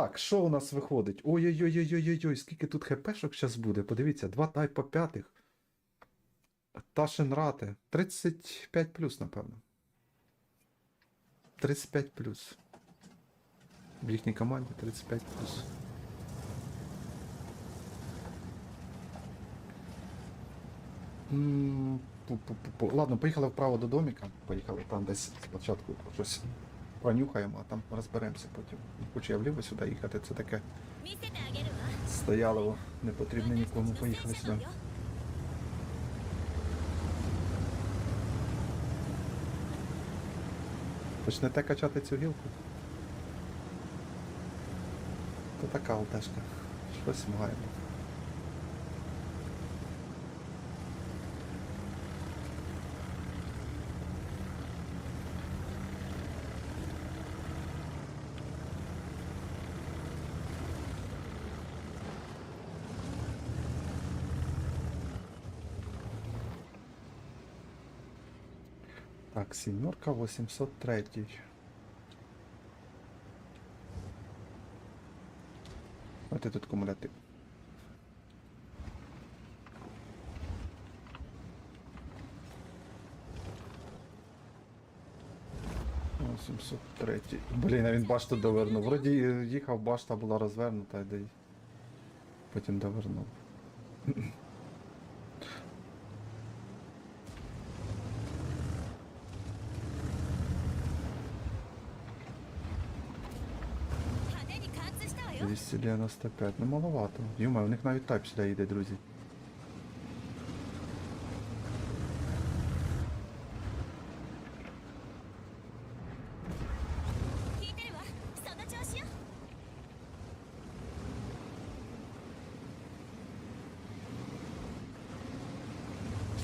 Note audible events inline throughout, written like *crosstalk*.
Так, що у нас виходить? Ой-ой-ой-ой-ой-ой, скільки тут хпшок зараз буде. Подивіться, два тайпа п'ятих. Ташенрати. 35 плюс, напевно. 35 плюс. В їхній команді 35 плюс. Ладно, поїхали вправо до доміка. Поїхали там десь спочатку щось Пронюхаємо, а там розберемося потім. Хоча я вліво сюди їхати, це таке стояло, не потрібно нікому поїхати сюди. Почнете качати цю гілку? То така алтешка. Щось маємо. Сімерка 803. Давайте тут кумулятив. Блін, а він башту довернув. Вроді їхав, башта була розвернута, де потім довернув. 295. Ну маловато. Йома, у них навіть тайп сюди їде, друзі.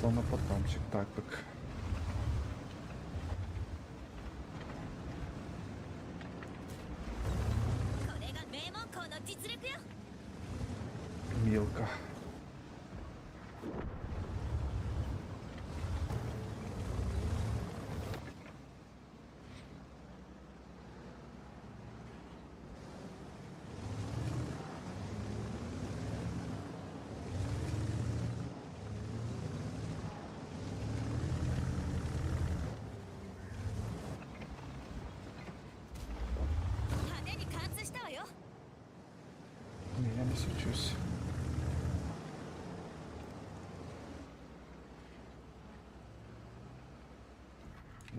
Словно потомчик, так так.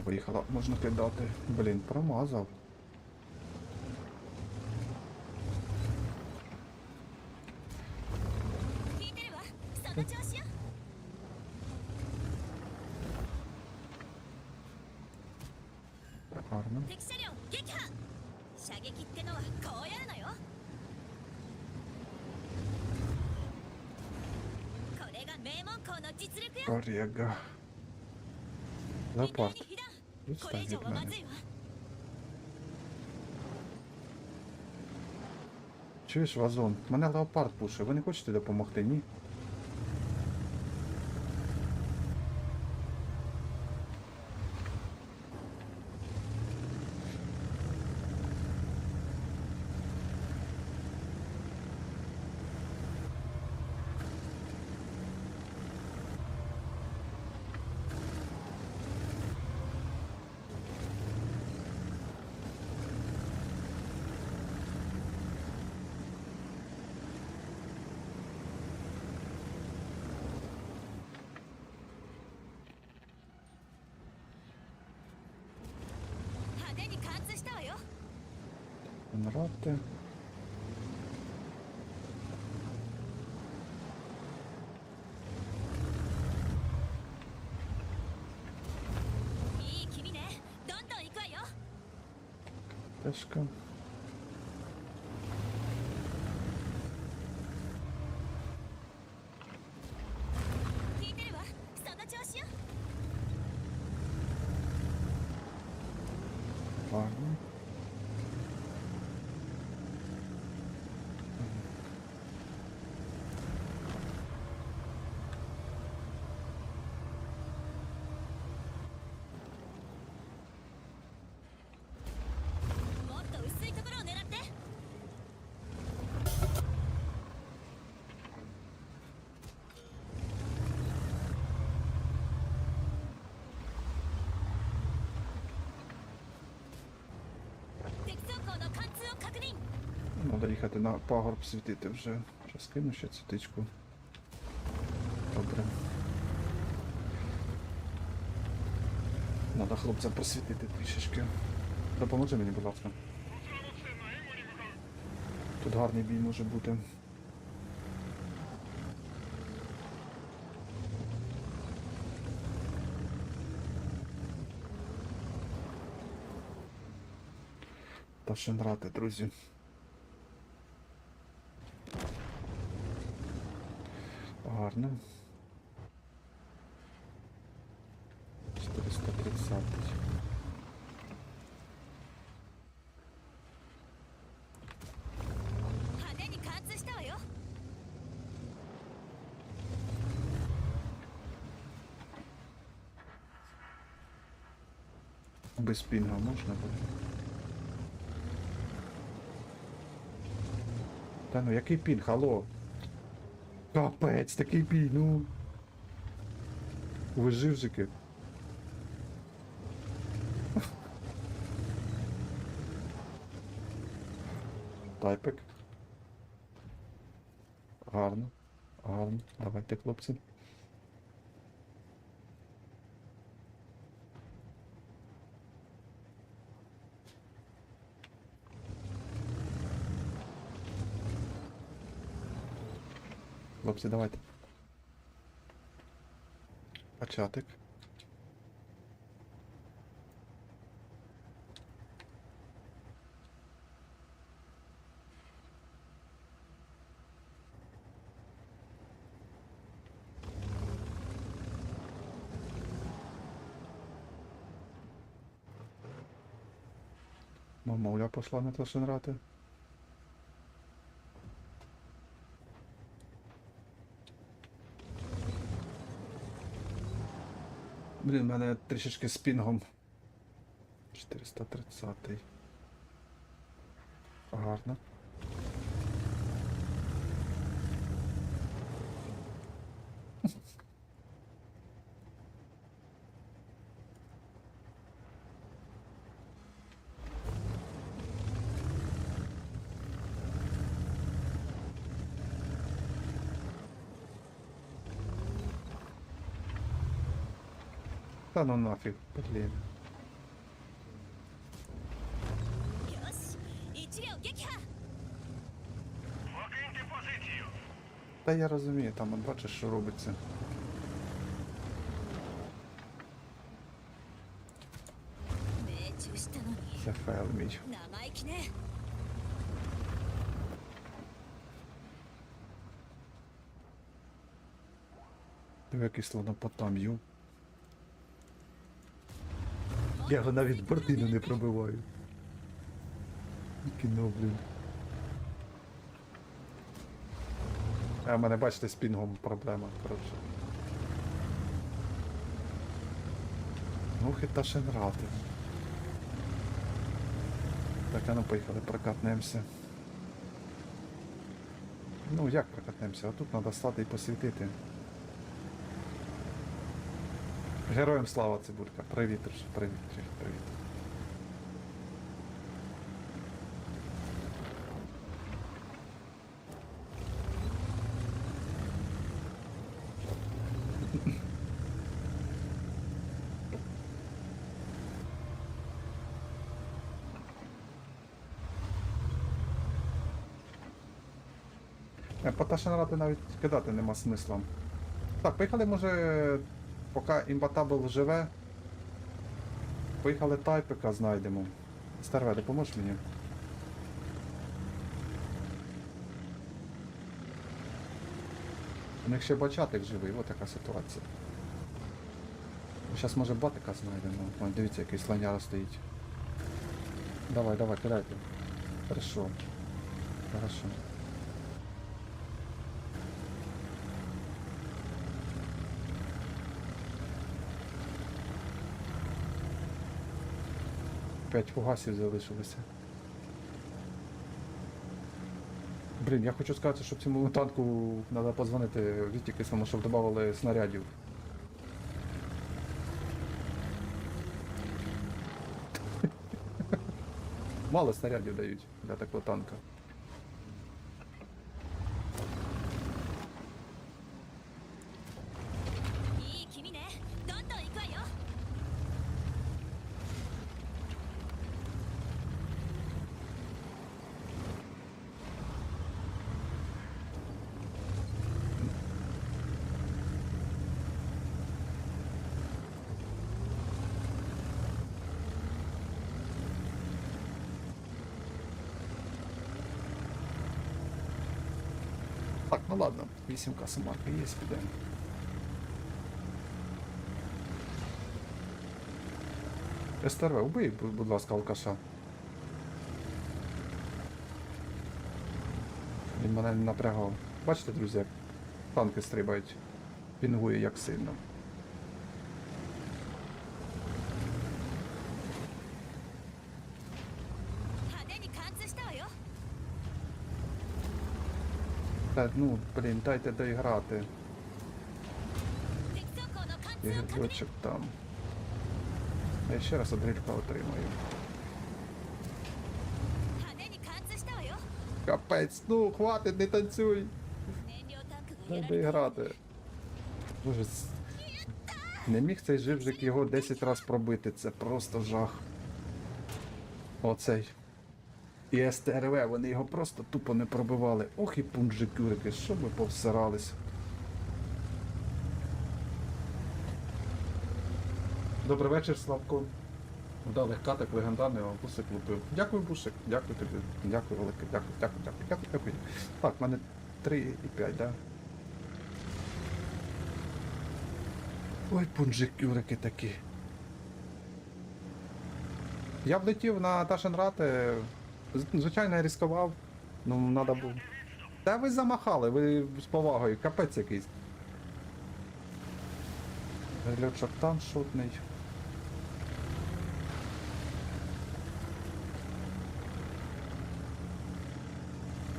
виїхала, можна кидати. Блін, промазав. Гарно. Коряга. Відстань. Чуєш, вазон, мене леопард пушить. Ви не хочете допомогти, ні? Генерати. .い Треба їхати на пагорб світити вже. Зараз кину ще цю. Добре. Треба хлопцям просвітити трішечки. Допоможи мені, будь ласка. Тут гарний бій може бути. та друзья. Ладно. Гарно. 430. Без пінга можно было. Та ну який пінг, алло? Капець, такий бій, ну. Ви живжики. Тайпик. Гарно. Гарно. Давайте, хлопці. Хлопці, давайте. Початок. Мамуля пошла на Тлашенрати. Блін, в мене трішечки з пінгом. 430. Гарно. Да ну нафиг, блин. Та я розумію, там от бачиш, що робиться. Це файл міч. Диви який слонопотам, ю. Я його навіть бортину не пробиваю. Кіно, блін. А в мене, бачите, з пінгом проблема, коротше. Ну, хита шенрати. Так, а ну поїхали, прокатнемося. Ну, як прокатнемося? А тут треба стати і посвітити. Героям слава цибулька. Привіт, привіт, привіт. Е, Поташенрати навіть кидати нема смисла. Так, поїхали, може, поки імбатабл живе. Поїхали тайпика знайдемо. Старве, допоможеш мені? У них ще бачатик живий, от така ситуація. Зараз може батика знайдемо. Ой, дивіться, який слоняра стоїть. Давай, давай, кидайте. Хорошо. Хорошо. П'ять фугасів залишилося. Блін, я хочу сказати, що цьому танку треба позвонити Вітікисному, щоб додавали снарядів. Мало снарядів дають для такого танка.「Так, ну ладно, вісімка самарка є, підемо. СТРВ, убий, будь ласка, алкаша. Він мене не напрягав. Бачите, друзі, як танки стрибають. Пінгує як сильно.「та ну, блін, дайте доіграти. Ігрочок там. Я ще раз одрілька отримаю. Капець, ну хватить, не танцюй! Дай доіграти. Боже, Не міг цей живжик його 10 разів пробити, це просто жах. Оцей. І СТРВ, вони його просто тупо не пробивали. Ох і пунджикюрики, що ми повсирались. Добрий вечір, Славко. Вдалих каток легендарний вам бусик лупив. Дякую, бусик. Дякую тобі. Дякую, велике. Дякую, дякую, дякую, дякую, дякую. Так, в мене 3 і 5, да? Ой, пунджикюрики такі. Я б летів на Ташенрати. Звичайно, я ризикував. Ну, треба було. Та ви замахали, ви з повагою, капець якийсь. Льотчик там шутний.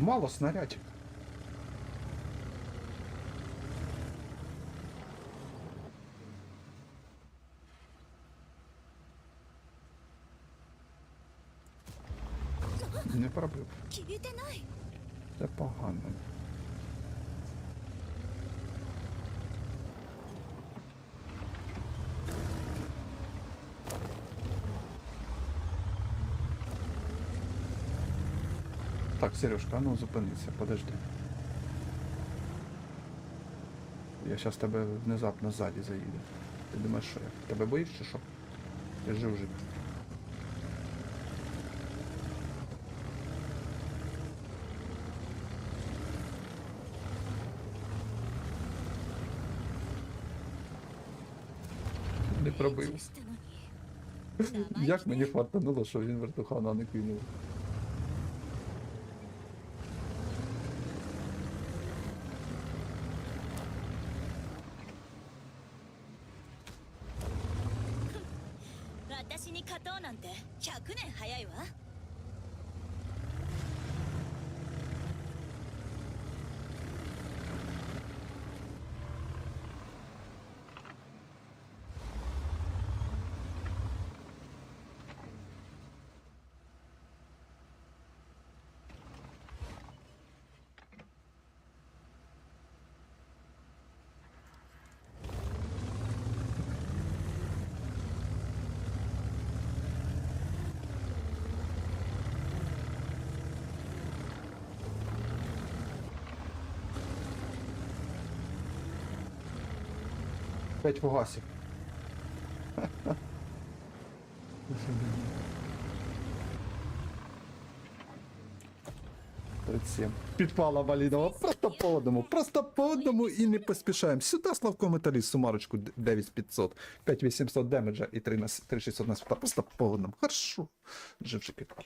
Мало снарядів. Не пробив. Це погано. Так, Сережка, ну зупинися, подожди. Я зараз тебе внезапно ззаді заїду. Ти думаєш, що я? Тебе боїш чи що? Я жив жити. пробив. Як мені фартануло, що він вертухана не кинув. 5 фугасів. Підпала Валідова. Просто по одному, просто по одному і не поспішаємо. Сюди Славко Металіст, сумарочку 9500, 5800 демеджа і 3600 на світа. Просто по одному. Хорошо. Живши підпал.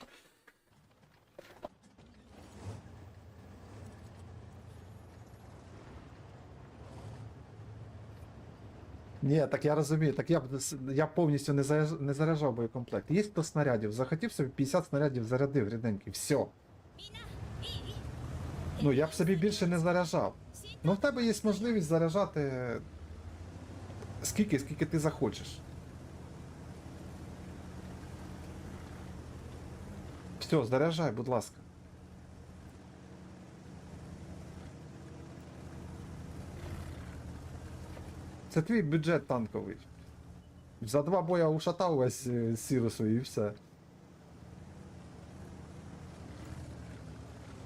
Ні, так я розумію, так я б я повністю не заряджав, не заряджав боєкомплект. Є 100 снарядів, захотів собі 50 снарядів зарядив рідненький, все. Ну я б собі більше не заряджав. Ну в тебе є можливість заряджати скільки, скільки ти захочеш. Все, заряджай, будь ласка. Це твій бюджет танковий. За два боя ушатав весь е, Сірусу і все.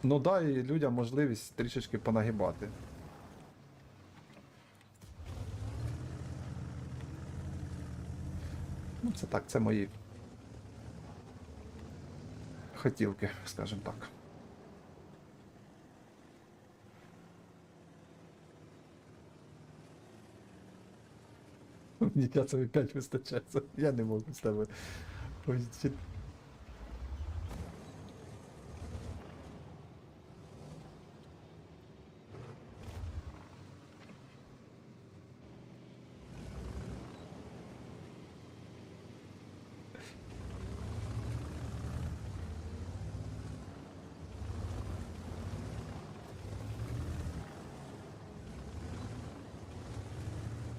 Ну дай людям можливість трішечки понагибати. Ну, це так, це мої хотілки, скажімо так. *laughs* Мені кяцеві 5 вистачає. Я не можу з тебе.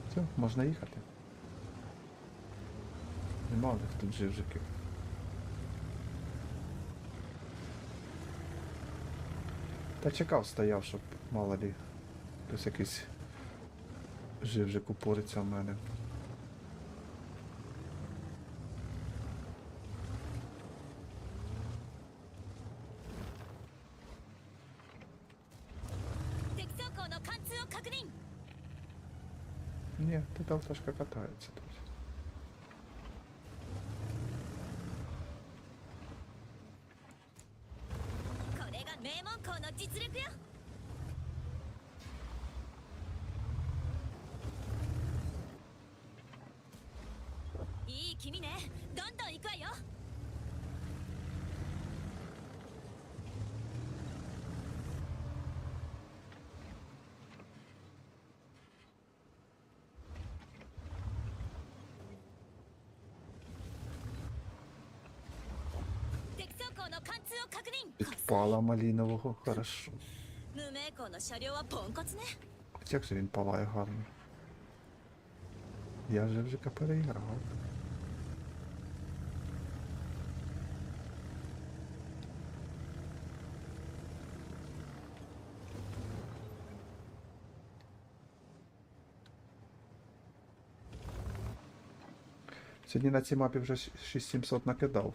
Все, можна їхати малих тут живжиків. Та чекав стояв, щоб мало лі хтось якийсь живжик упориться в мене. Ні, ти тут автошка катається тут. いい君ねどんどん行くわよ敵走行の貫通を確認 Підпала малінового, хорошо. 無名校の車両はポンコツね Хоч як же він палає гарно. Я живжика переіграв. Сьогодні на цій мапі вже 6700 накидав.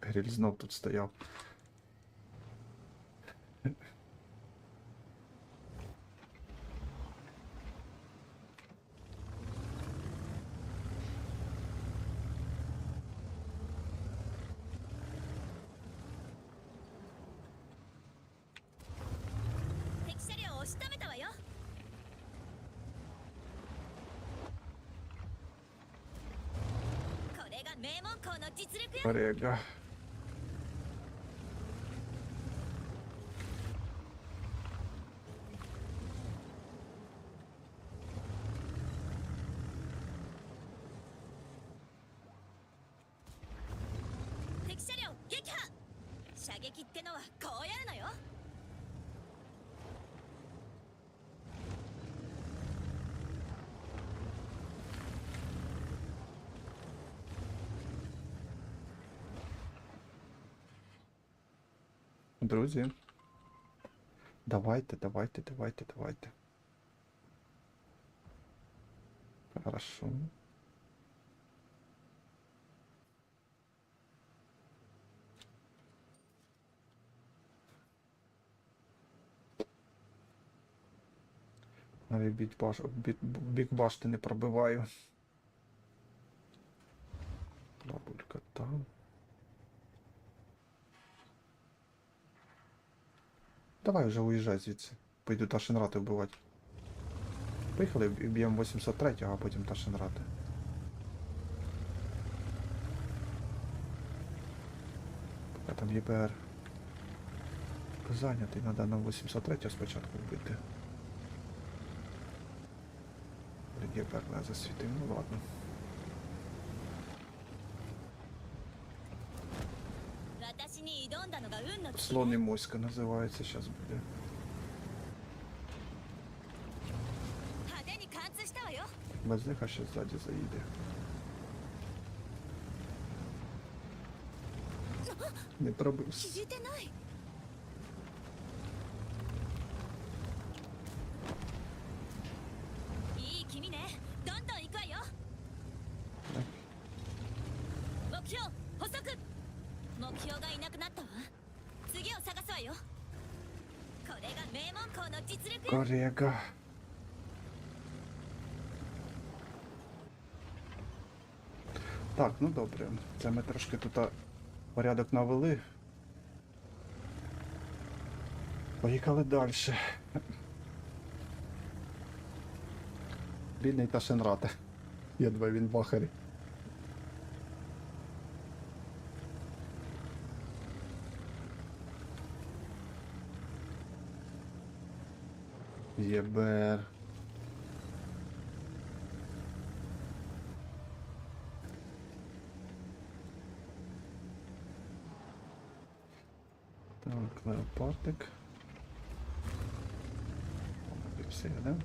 Гриль знов тут стояв. 校の実 Друзі. Давайте, давайте, давайте, давайте. Хорошо. Навіть баш... бік, бік башти не пробиваю. Бабулька там. Давай вже уїжджай звідси. Пойду Ташенрати вбивати. Поїхали, б'ємо 803, а потім Ташенрати. Поки там ЄБР зайнятий, треба нам 803 спочатку вбити. Блін, ЄБР не засвітив, ну ладно. Слон і моська називається, зараз буде. Безлиха сейчас сзади заїде. Не пробуйся. 力よ Корега. Так, ну добре. Це ми трошки тут порядок навели. Поїхали далі. Бідний та Шенрате. Є два він бахарі. Єбер. Так, леопардик. І все, да?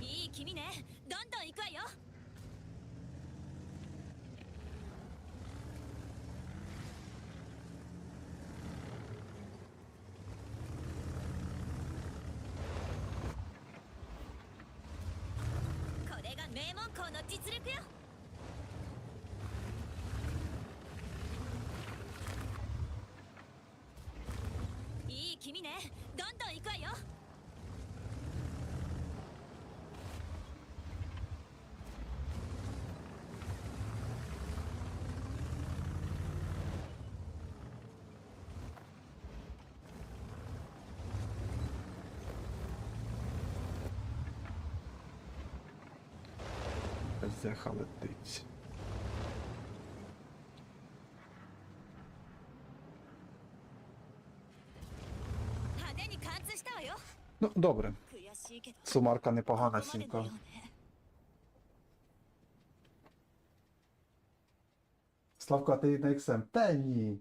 І, кімі не, дон дон іку ва йо! 名門校の実力よ。ця халатить. Ну, добре. Сумарка непогана сінька. Славка, ти на XM? Та ні.